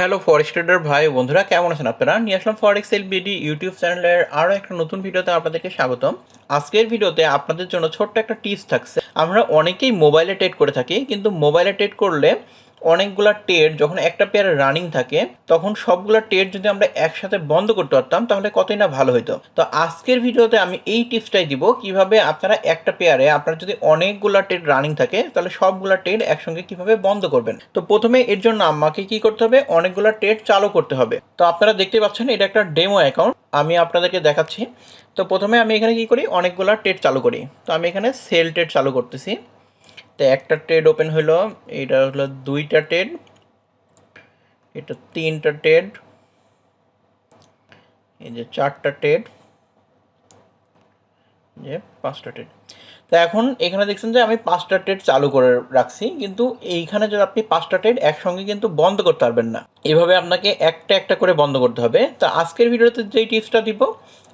Hello forest tedder ভাই, বন্ধুরা, কেমন আছেন আপনারা? নিয়ে আসলাম ফরেক্স এল বিডি ইউটিউব চ্যানেলের আরও একটা নতুন ভিডিওতে আপনাদেরকে স্বাগতম। আজকের ভিডিওতে আপনাদের জন্য ছোট্ট একটা টিপস থাকছে। আমরা অনেকেই মোবাইলে ট্রেড করে থাকি, কিন্তু মোবাইলে ট্রেড করলে অনেকগুলা ট্রেড যখন একটা পেয়ারে রানিং থাকে, তখন সবগুলা ট্রেড যদি আমরা একসাথে বন্ধ করতে পারতাম, তাহলে কতই না ভালো হতো তো আজকের ভিডিওতে আমি এই টিপসটাই দিব, কীভাবে আপনারা একটা পেয়ারে আপনার যদি অনেকগুলা ট্রেড রানিং থাকে, তাহলে সবগুলা ট্রেড একসঙ্গে কীভাবে বন্ধ করবেন। তো প্রথমে এর জন্য আমাকে কি করতে হবে? অনেকগুলা ট্রেড চালু করতে হবে। তো আপনারা দেখতে পাচ্ছেন, এটা একটা ডেমো অ্যাকাউন্ট আমি আপনাদেরকে দেখাচ্ছি। তো প্রথমে আমি এখানে কি করি? অনেকগুলা ট্রেড চালু করি। তো আমি এখানে সেল টেট চালু করতেছি। তো একটা ট্রেড ওপেন হলো এটা হলো দুইটা ট্রেড এটা তিনটা ট্রেড এই যে চারটা ট্রেড যে পাঁচটা ট্রেড তো এখন এখানে দেখছেন যে আমি পাঁচটা ট্রেড চালু করে রাখছি, কিন্তু এইখানে যদি আপনি পাঁচটা ট্রেড একসঙ্গে কিন্তু বন্ধ করতে পারবেন না। এভাবে আপনাকে একটা একটা করে বন্ধ করতে হবে। তো আজকের ভিডিওতে যেই টিপসটা দিব,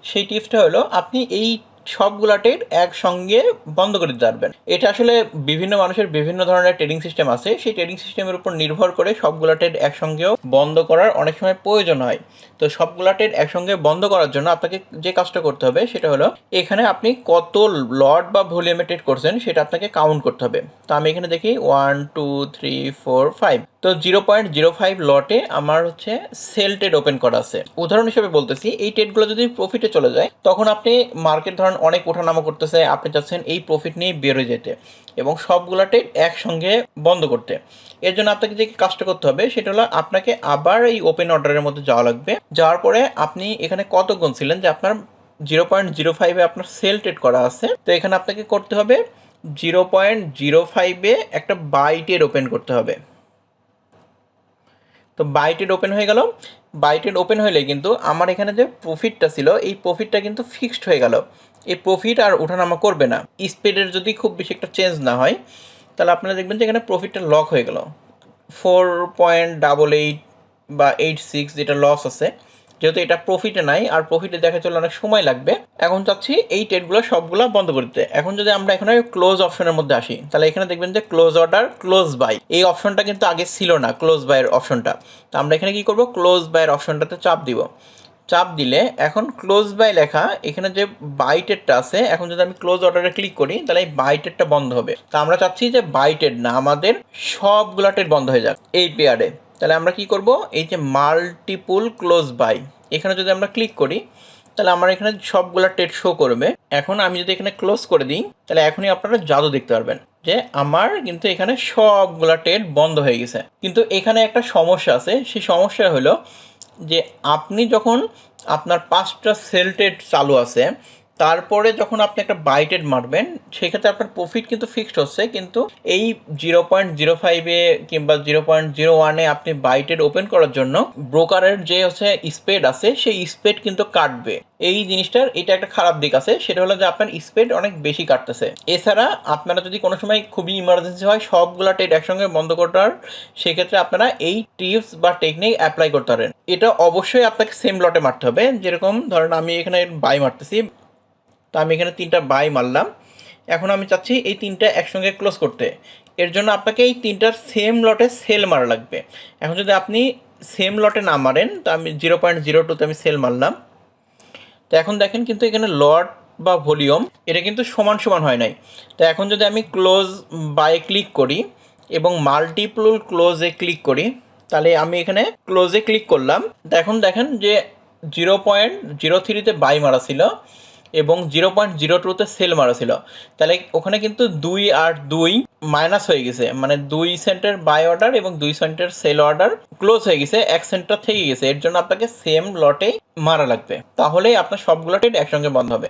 সেই টিপসটা হলো আপনি এই সবগুলা ট্রেড একসঙ্গে বন্ধ করে দিতে পারবেন। এটা আসলে বিভিন্ন মানুষের বিভিন্ন ধরনের ট্রেডিং সিস্টেম আছে। সেই ট্রেডিং সিস্টেমের উপর নির্ভর করে সবগুলা ট্রেড একসঙ্গেও বন্ধ করার অনেক সময় প্রয়োজন হয়। তো সবগুলা ট্রেড একসঙ্গে বন্ধ করার জন্য আপনাকে যে কাজটা করতে হবে, সেটা হলো এখানে আপনি কত লট বা ভলিউমে ট্রেড করছেন, সেটা আপনাকে কাউন্ট করতে হবে। তো আমি এখানে দেখি one two three four five তো জিরো পয়েন্ট জিরো ফাইভ লটে আমার হচ্ছে সেল ট্রেড ওপেন করা আছে। উদাহরণ হিসেবে বলতেছি, এই ট্রেডগুলো যদি প্রফিটে চলে যায়, তখন আপনি মার্কেট ধরেন অনেক ওঠানামা করতেছে, আপনি চাচ্ছেন এই প্রফিট নিয়ে বেরোয় যেতে এবং সবগুলো ট্রেড একসঙ্গে বন্ধ করতে। এর জন্য আপনাকে যে কাজটা করতে হবে, সেটা হলো আপনাকে আবার এই ওপেন অর্ডারের মধ্যে যাওয়া লাগবে। যাওয়ার পরে আপনি এখানে কত গুনছিলেন যে আপনার জিরো পয়েন্ট জিরো ফাইভে আপনার সেল ট্রেড করা আছে, তো এখানে আপনাকে করতে হবে জিরো পয়েন্ট জিরো ফাইভে একটা বাইটের ওপেন করতে হবে। তো বাইটেড ওপেন হয়ে গেল। বাইটেড ওপেন হলে কিন্তু আমার এখানে যে প্রফিটটা ছিল, এই প্রফিটটা কিন্তু ফিক্সড হয়ে গেল। এই প্রফিট আর ওঠানামা করবে না। স্পিডের যদি খুব বেশি একটা চেঞ্জ না হয়, তাহলে আপনারা দেখবেন যে এখানে প্রফিটটা লক হয়ে গেল। ফোর পয়েন্ট ডাবল এইট বা এইট সিক্স যেটা লস আছে যেহেতু এটা প্রফিটে নাই, আর প্রফিটে দেখা চলে অনেক সময় লাগবে। এখন চাচ্ছি এই ট্রেডগুলো সবগুলো বন্ধ করে দিতে। এখন যদি আমরা এখানে ক্লোজ অপশনের মধ্যে আসি, তাহলে এখানে দেখবেন যে ক্লোজ অর্ডার ক্লোজ বাই এই অপশনটা কিন্তু আগে ছিল না ক্লোজ বাইয়ের অপশনটা তো আমরা এখানে কি করব? ক্লোজ বাইয়ের অপশনটাতে চাপ দিব। চাপ দিলে এখন ক্লোজ বাই লেখা, এখানে যে বাইটেডটা আছে, এখন যদি আমি ক্লোজ অর্ডারে ক্লিক করি, তাহলে এই বাইটেডটা বন্ধ হবে। তো আমরা চাচ্ছি যে বাইটেড না, আমাদের সবগুলা ট্রেড বন্ধ হয়ে যাক। এই পেয়ারে তাহলে আমরা কি করব? এই যে মাল্টিপুল ক্লোজ বাই এখানে যদি আমরা ক্লিক করি, তাহলে আমার এখানে সবগুলা ট্রেড শো করবে। এখন আমি যদি এখানে ক্লোজ করে দিই, তাহলে এখনই আপনারা জাদু দেখতে পারবেন যে আমার কিন্তু এখানে সবগুলা ট্রেড বন্ধ হয়ে গেছে। কিন্তু এখানে একটা সমস্যা আছে, সেই সমস্যা হলো যে আপনি যখন আপনার পাঁচটা সেল ট্রেড চালু আছে তারপরে যখন আপনি একটা বাইটেড মারবেন, সেক্ষেত্রে আপনার প্রফিট কিন্তু ফিক্সড হচ্ছে, কিন্তু এই জিরো পয়েন্ট জিরো ফাইভে কিংবা জিরো পয়েন্ট জিরো ওয়ানে আপনি বাইটেড ওপেন করার জন্য ব্রোকারের যে হচ্ছে স্পেড আছে, সেই স্পেড কিন্তু কাটবে। এই জিনিসটার, এটা একটা খারাপ দিক আছে, সেটা হলো যে আপনার স্পেড অনেক বেশি কাটতেছে। এছাড়া আপনারা যদি কোনো সময় খুবই ইমার্জেন্সি হয়, সবগুলা ট্রেড একসঙ্গে বন্ধ করার, সেক্ষেত্রে আপনারা এই টিপস বা টেকনিক অ্যাপ্লাই করতে পারেন। এটা অবশ্যই আপনাকে সেম লটে মারতে হবে। যেরকম ধরেন আমি এখানে বাই মারতেছি তো আমি এখানে তিনটা বাই মারলাম। এখন আমি চাচ্ছি এই তিনটা একসঙ্গে ক্লোজ করতে। এর জন্য আপনাকে এই তিনটার সেম লটে সেল মারা লাগবে। এখন যদি আপনি সেম লটে না মারেন, তো আমি জিরো পয়েন্ট জিরো টুতে আমি সেল মারলাম। তো এখন দেখেন কিন্তু এখানে লট বা ভলিউম, এটা কিন্তু সমান সমান হয় নাই। তো এখন যদি আমি ক্লোজ বাই ক্লিক করি এবং মাল্টিপ্ল ক্লোজে ক্লিক করি, তাহলে আমি এখানে ক্লোজে ক্লিক করলাম। এখন দেখেন যে জিরো পয়েন্ট জিরো থ্রিতে বাই মারা ছিল। এবং জিরো পয়েন্ট জিরো টুতে সেল মারা ছিল তাহলে ওখানে কিন্তু দুই আর দুই মাইনাস হয়ে গেছে। মানে দুই সেন্টের বাই অর্ডার এবং দুই সেন্টের সেল অর্ডার ক্লোজ হয়ে গেছে। এক সেন্টার থেকে গেছে। এর জন্য আপনাকে সেম লটে মারা লাগবে। তাহলেই আপনার সবগুলো ট্রেড একসঙ্গে বন্ধ হবে।